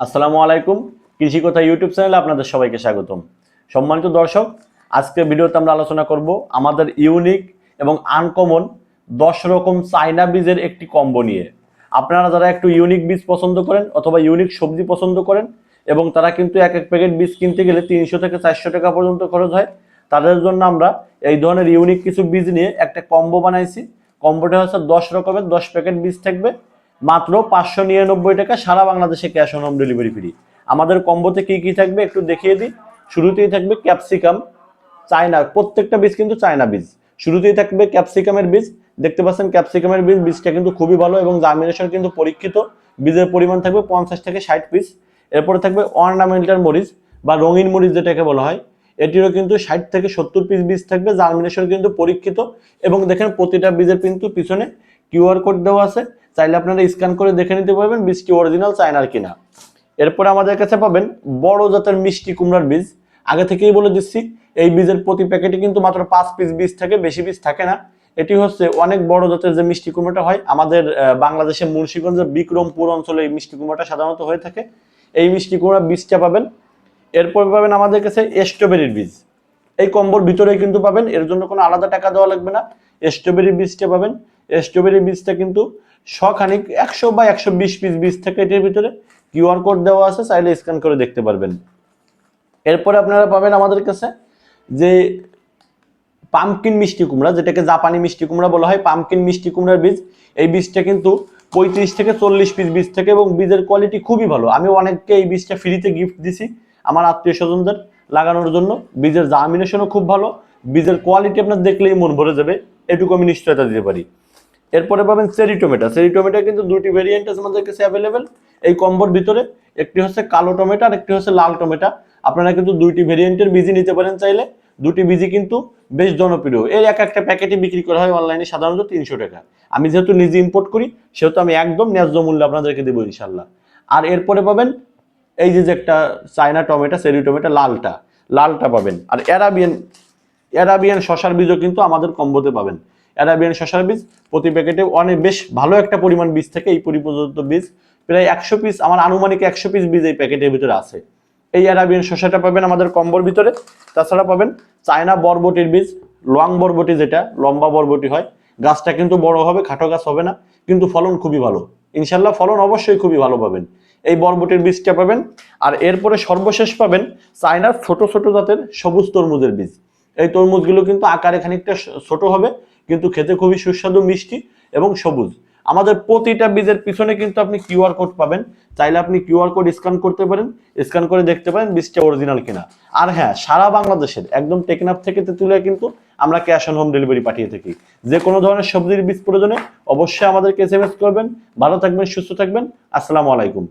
আসসালামু আলাইকুম। কৃষি কথা ইউটিউব চ্যানেলে আপনাদের সবাইকে স্বাগতম। সম্মানিত দর্শক আজকে ভিডিওতে আমরা আলোচনা করব আমাদের ইউনিক এবং আনকমন দশ রকম চাইনা বীজের একটি কম্বো নিয়ে। আপনারা যারা একটু ইউনিক বীজ পছন্দ করেন অথবা ইউনিক সবজি পছন্দ করেন এবং তারা কিন্তু এক এক প্যাকেট বীজ কিনতে গেলে তিনশো থেকে চারশো টাকা পর্যন্ত খরচ হয়, তাদের জন্য আমরা এই ধরনের ইউনিক কিছু বীজ নিয়ে একটা কম্বো বানাইছি। কম্বোটা হচ্ছে দশ রকমের দশ প্যাকেট বীজ থাকবে। মাত্র পাঁচশো নিরানব্বই টাকা সারা বাংলাদেশে cash on home delivery free আমাদের কম্বোতে কি কি থাকবে একটু দেখিয়ে দিই। শুরুতেই থাকবে ক্যাপসিকাম চায়না প্রত্যেকটা বীজ কিন্তু চায়না বীজ। শুরুতেই থাকবে ক্যাপসিকামের বীজ। দেখতে পাচ্ছেন ক্যাপসিকামের বীজ, বীজটা কিন্তু খুবই ভালো এবং জার্মিনেশন কিন্তু পরীক্ষিত। বীজের পরিমাণ থাকবে পঞ্চাশ থেকে ষাট পিস এরপরে থাকবে অর্নামেন্টাল মরিচ বা রঙিন মরিচ যেটাকে বলা হয়। এটিরও কিন্তু ষাট থেকে সত্তর পিস বীজ থাকবে। জার্মিনেশন কিন্তু পরীক্ষিত এবং দেখেন প্রতিটা বীজের কিন্তু পিছনে কিউআর কোড দেওয়া আছে। চাইলে আপনারা স্ক্যান করে দেখে নিতে পারবেন বীজটি অরিজিনাল চায়নার কিনা। এরপরে আমাদের কাছে পাবেন বড় জাতের মিষ্টি কুমড়ার বীজ। আগে থেকেই বলে দিচ্ছি, এই বীজের প্রতি প্যাকেটে কিন্তু মাত্র পাঁচ পিস বীজ থাকে, বেশি বীজ থাকে না। এটি হচ্ছে অনেক বড় জাতের যে মিষ্টি কুমড়োটা হয়, আমাদের বাংলাদেশের মুন্সিগঞ্জের বিক্রমপুর অঞ্চলে এই মিষ্টি কুমড়োটা সাধারণত হয়ে থাকে। এই মিষ্টি কুমড়া বীজটা পাবেন। এরপর পাবেন আমাদের কাছে স্ট্রবেরির বীজ। এই কম্বোর ভিতরে কিন্তু পাবেন, এর জন্য কোনো আলাদা টাকা দেওয়া লাগবে না। স্ট্রবেরি বীজটা পাবেন। স্ট্রবেরি বীজটা কিন্তু শখানিক একশো বা একশো বিশ পিস বীজ থাকে এটির ভিতরে। কিউআর কোড দেওয়া আছে, চাইলে স্ক্যান করে দেখতে পারবেন। এরপরে আপনারা পাবেন আমাদের কাছে যে পামকিন মিষ্টি কুমড়া, যেটাকে জাপানি মিষ্টি কুমড়া বলা হয় পামকিন মিষ্টি কুমড়ার বীজ। এই বীজটা কিন্তু পঁয়ত্রিশ থেকে চল্লিশ পিস বীজ থেকে এবং বীজের কোয়ালিটি খুবই ভালো। আমি অনেককে এই বীজটা ফ্রিতে গিফট দিছি আমার আত্মীয় স্বজনদের লাগানোর জন্য। বীজের জার্মিনেশনও খুব ভালো। বীজের কোয়ালিটি আপনার দেখলেই মন ভরে যাবে। এটুকু আমি নিশ্চয়তা দিতে পারি। এরপরে পাবেন চেরি টমেটো চেরি টমেটো কিন্তু দুটি ভেরিয়েন্ট আছে আমাদের কাছে অ্যাভেলেবেল এই কম্বোর ভিতরে একটি হচ্ছে কালো টমেটো আর একটি হচ্ছে লাল টমেটো আপনারা কিন্তু দুইটি ভেরিয়েন্টের বীজই নিতে পারেন চাইলে। দুটি বীজই কিন্তু বেশ জনপ্রিয়। এর এক একটা প্যাকেটে বিক্রি করা হয় অনলাইনে সাধারণত তিনশো টাকা। আমি যেহেতু নিজে ইম্পোর্ট করি, সেহেতু আমি একদম ন্যায্য মূল্যে আপনাদেরকে দেবো ইনশাল্লাহ আর এরপরে পাবেন এই যে একটা চায়না টমেটো চেরি টমেটো লালটা। লালটা পাবেন। আর অ্যারাবিয়ান অ্যারাবিয়ান শশার বীজও কিন্তু আমাদের কম্বোতে পাবেন। অ্যারাবিয়ান শশার বীজ, প্রতি প্যাকেটে অনেক বেশ ভালো একটা পরিমাণ বীজ থেকে এই পরিপর্যন্ত বীজ। প্রায় একশো পিস আমার আনুমানিক একশো পিস বীজ এই প্যাকেটের ভিতরে আছে। এই অ্যারাবিয়ান শশাটা পাবেন আমাদের কম্বর ভিতরে, তাছাড়া পাবেন চায়না বরবটির বীজ, লং বরবটি যেটা, লম্বা বরবটি হয়। গাছটা কিন্তু বড় হবে, খাটো গাছ হবে না, কিন্তু ফলন খুবই ভালো। ইনশাল্লাহ ফলন অবশ্যই খুবই ভালো পাবেন। এই বরবটির বীজটা পাবেন, আর এরপরে সর্বশেষ পাবেন চায়নার ছোট ছোট জাতের সবুজ তরমুজের বীজ। এই তরমুজগুলো কিন্তু আকারে খানিকটা ছোট হবে কিন্তু খেতে খুবই সুস্বাদু, মিষ্টি এবং সবুজ। আমাদের প্রতিটা বীজের পিছনে কিন্তু আপনি কিউআর কোড পাবেন। চাইলে আপনি কিউআর কোড স্ক্যান করতে পারেন। স্ক্যান করে দেখতে পারেন বীজটা অরিজিনাল কিনা। আর হ্যাঁ সারা বাংলাদেশের একদম টেকনাফ থেকে তেঁতুলিয়া কিন্তু আমরা ক্যাশ অন হোম ডেলিভারি পাঠিয়ে থাকি। যে কোনো ধরনের সবজির বীজ প্রয়োজনে অবশ্যই আমাদেরকে এস করবেন। ভালো থাকবেন, সুস্থ থাকবেন। আসসালামু আলাইকুম।